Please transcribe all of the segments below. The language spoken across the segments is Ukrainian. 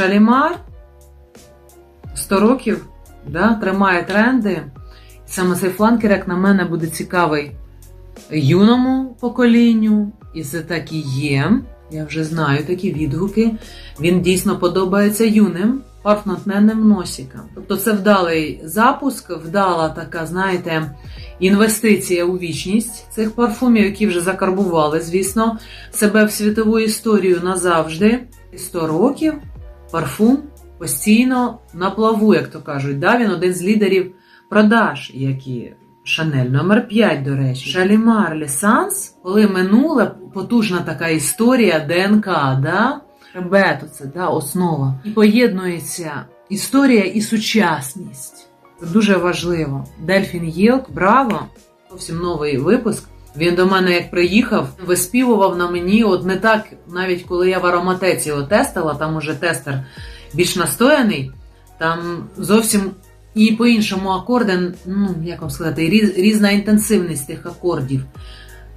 Шалімар 100 років да, тримає тренди. Саме цей фланкер, як на мене, буде цікавий юному поколінню, і це так і є. Я вже знаю такі відгуки. Він дійсно подобається юним парфнотненним носикам. Тобто це вдалий запуск, вдала така, знаєте, інвестиція у вічність цих парфумів, які вже закарбували, звісно, себе в світову історію назавжди. 100 років парфум постійно на плаву, як то кажуть. Да? Він один з лідерів продаж, які Шанель номер 5 до речі. Шалімар Лесанс, коли минула потужна така історія ДНК, да? Хребету це да, основа. І поєднується історія і сучасність. Це дуже важливо. Дельфін Єлк, браво! Зовсім новий випуск. Він до мене як приїхав, виспівував на мені, от не так, навіть коли я в ароматеці його тестила, там уже тестер більш настояний, там зовсім і по-іншому акорди, ну, як вам сказати, різ- різна інтенсивність тих акордів.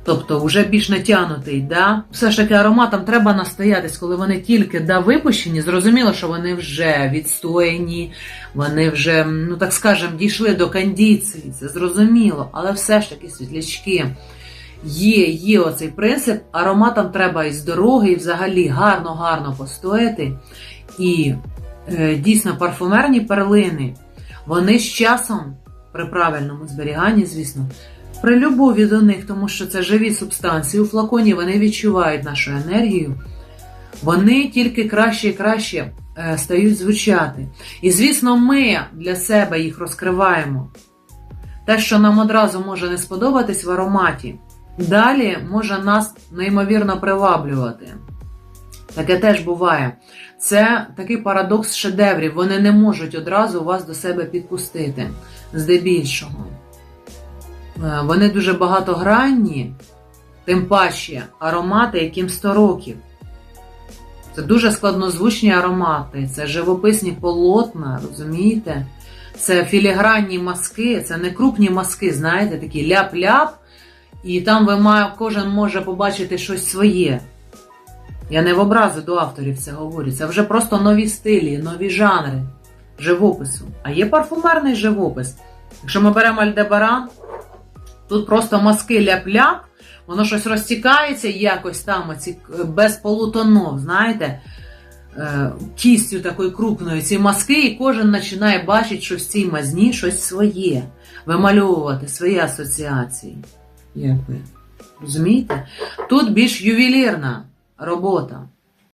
Тобто вже більш натягнутий, да? Все ж таки ароматам треба настоятись, коли вони тільки да, випущені, зрозуміло, що вони вже відстояні, вони вже, ну так скажемо, дійшли до кондиції, це зрозуміло, але все ж таки світлячки. Є, є оцей принцип, ароматам треба із дороги, і взагалі гарно-гарно постояти. І е, дійсно парфумерні перлини, вони з часом, при правильному зберіганні, звісно, при любові до них, тому що це живі субстанції у флаконі, вони відчувають нашу енергію, вони тільки краще і краще е, стають звучати. І, звісно, ми для себе їх розкриваємо. Те, що нам одразу може не сподобатись в ароматі, далі може нас неймовірно приваблювати. Таке теж буває. Це такий парадокс шедеврів. Вони не можуть одразу вас до себе підпустити, здебільшого. Е, Вони дуже багатогранні, тим паче аромати, яким 100 років. Це дуже складнозвучні аромати, це живописні полотна, розумієте? Це філігранні маски, це не крупні маски, знаєте, такі ляп-ляп, і там ви має, кожен може побачити щось своє. Я не в образу до авторів це говорю. Це вже просто нові стилі, нові жанри живопису. А є парфумерний живопис. Якщо ми беремо Альдебаран, тут просто маски ляп-ляп, воно щось розтікається якось там, оці, е, без полутонов, знаєте, е, кістю такою крупною ці маски, і кожен починає бачити, що в цій мазні щось своє, вимальовувати свої асоціації. Як ви розумієте? Тут більш ювелірна робота.